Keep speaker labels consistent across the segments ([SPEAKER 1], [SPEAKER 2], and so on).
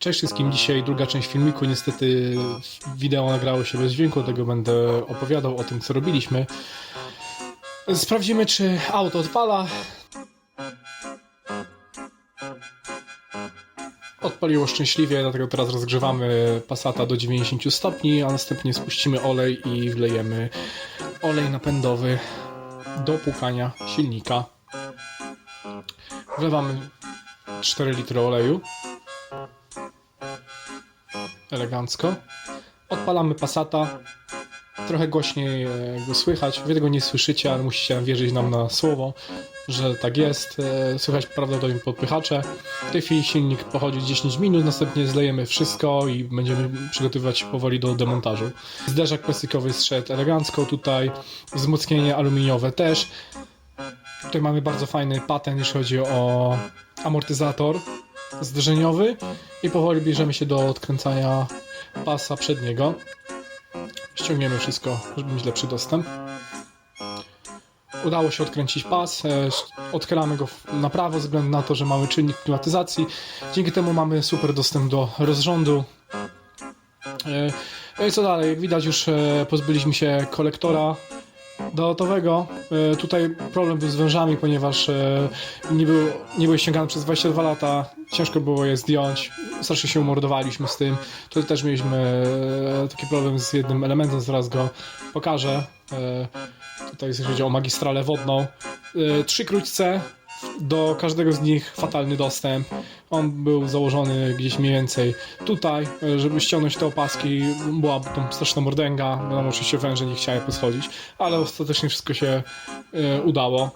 [SPEAKER 1] Cześć wszystkim, dzisiaj druga część filmiku. Niestety wideo nagrało się bez dźwięku, dlatego będę opowiadał o tym, co robiliśmy. Sprawdzimy, czy auto odpala. Odpaliło szczęśliwie, dlatego teraz rozgrzewamy Passata do 90 stopni, a następnie spuścimy olej i wlejemy olej napędowy do płukania silnika. Wlewamy 4 litry oleju elegancko. Odpalamy Passata. Trochę głośniej e, go słychać. Wy tego nie słyszycie, ale musicie wierzyć nam na słowo, że tak jest. E, Słychać prawdopodobnie podpychacze. W tej chwili silnik pochodzi 10 minut, następnie zlejemy wszystko i będziemy przygotowywać się powoli do demontażu. Zderzak plastikowy zszedł elegancko tutaj, wzmocnienie aluminiowe też. Tutaj mamy bardzo fajny patent, jeśli chodzi o amortyzator zderzeniowy i powoli bierzemy się do odkręcania pasa przedniego. Ściągniemy wszystko, żeby mieć lepszy dostęp. Udało się odkręcić pas, e, odchylamy go na prawo względu na to, że mamy czynnik klimatyzacji. Dzięki temu mamy super dostęp do rozrządu. E, No i co dalej? Jak widać już e, pozbyliśmy się kolektora dolotowego. E, Tutaj problem był z wężami, ponieważ e, nie, był, nie były ściągane przez 22 lata. Ciężko było je zdjąć. Strasznie się umordowaliśmy z tym. Tutaj też mieliśmy e, taki problem z jednym elementem, zaraz go pokażę. E, Tutaj jeśli chodzi o magistralę wodną. Trzy krótce, do każdego z nich fatalny dostęp. On był założony gdzieś mniej więcej tutaj, żeby ściągnąć te opaski. Była tą straszna mordęga. Wiadomo, oczywiście węże nie chciały poschodzić, ale ostatecznie wszystko się e, udało.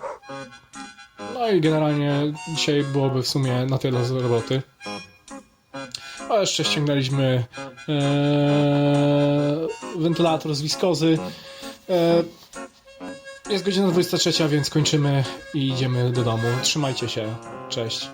[SPEAKER 1] No i generalnie dzisiaj byłoby w sumie na tyle z roboty. A jeszcze ściągnęliśmy e, wentylator z wiskozy. E, jest godzina 23, więc kończymy i idziemy do domu. Trzymajcie się. Cześć.